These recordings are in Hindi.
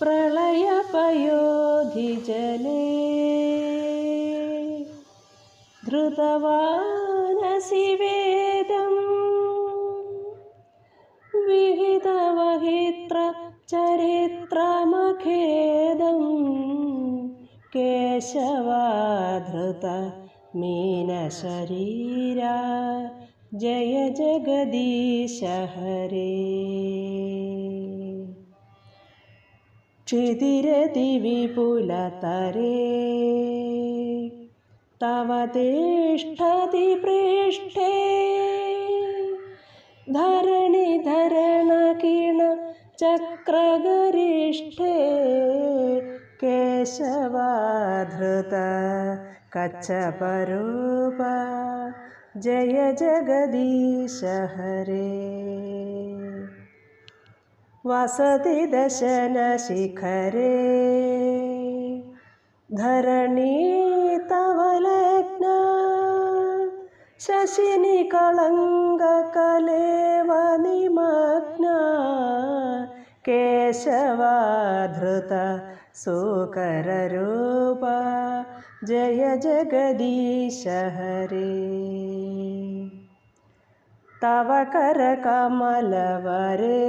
प्रलयपयोधिजले धृतवानसि वेदम् विहितवहित्र चरित्रमखेदं केशवाधृत मीनशरीरा जय जगदीश हरे क्षितिरतिविपुलतरे तव तिष्ठति पृष्ठे। धरणिधरणकिण चक्रगरिष्ठे। केशवाधृत कच्छपरूप। जय जगदीश हरे वसति दशनशिखरे धरणी तव लग्ना शशिनिकळङ्गकलेव निमग्ना केशवाधृत सुकररूप जय जगदीश हरे तव करकमलवरे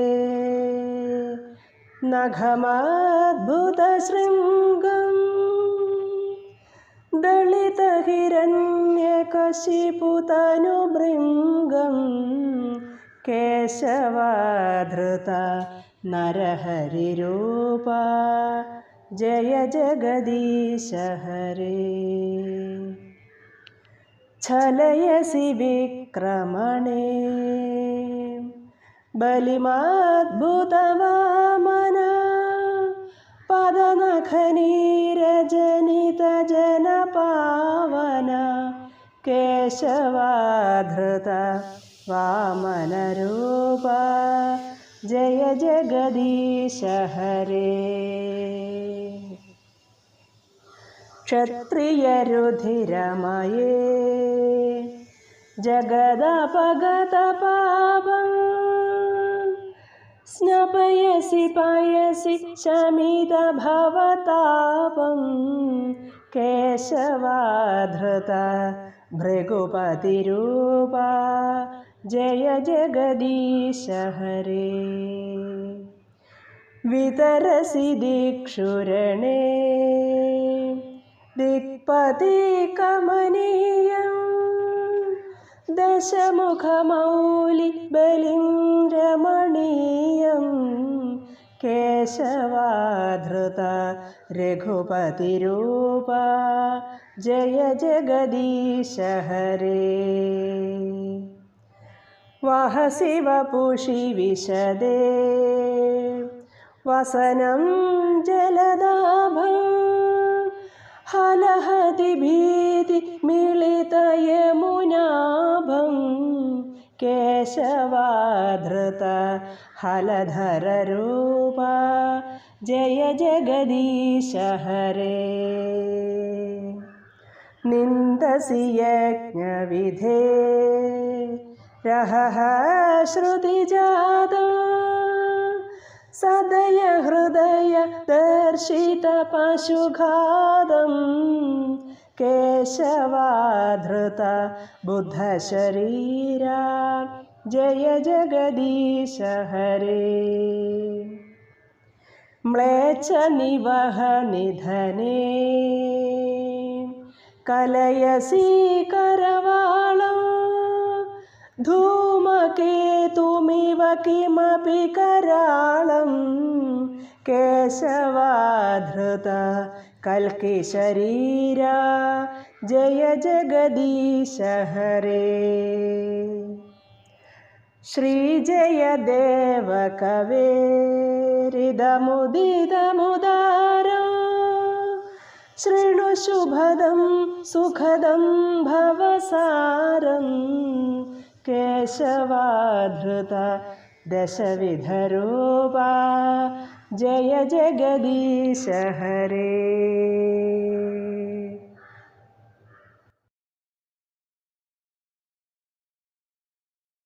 नघमाद्भुतशृङ्गम् दलितहिरण्यकशिपुतनुभृङ्गं केशवाधृत नरहरिरूप। जय जगदीश हरे। छलयसि विक्रमणे। बलिमाद्भुतवामना पदनखनीरजनितजनपावन केशवाधृत वामनरूप जय जगदीश हरे क्षत्रियरुधिरमये। जगदपगतपापम् स्नपयसि पयसि शमितभवतापं। केशवाधृत भृगुपतिरूपा। जय जगदीश हरे वितरसि दिक्षुरणे। दिक्पतिकमनीयम् दशमुखमौलि बलिं रमणीयं केशवाधृत रघुपतिरूप जय जगदीश हरे वहसि वपुषि विशदे वसनं जलदाभम् हलहति भीति मिलितयमुनाभं केशवाधृत हलधररूप। जय जगदीश हरे। निन्दसि यज्ञविधे। रहः श्रुतिजातम्। सदय हृदय दर्शितपशुघादं केशवाधृत बुद्धशरीरा। जय जगदीश हरे। म्लेच्छनिवहनिधने कलयसि करवाळम् धूमकेतुमिव किमपि कराळं केशवाधृत कल्किशरीरा। जय जगदीश हरे श्रीजयदेव कवेरिदमुदिदमुदार शृणु शुभदं सुखदं भवसारम्। केशवाधृत दशविधरूपा। जय जगदीश हरे।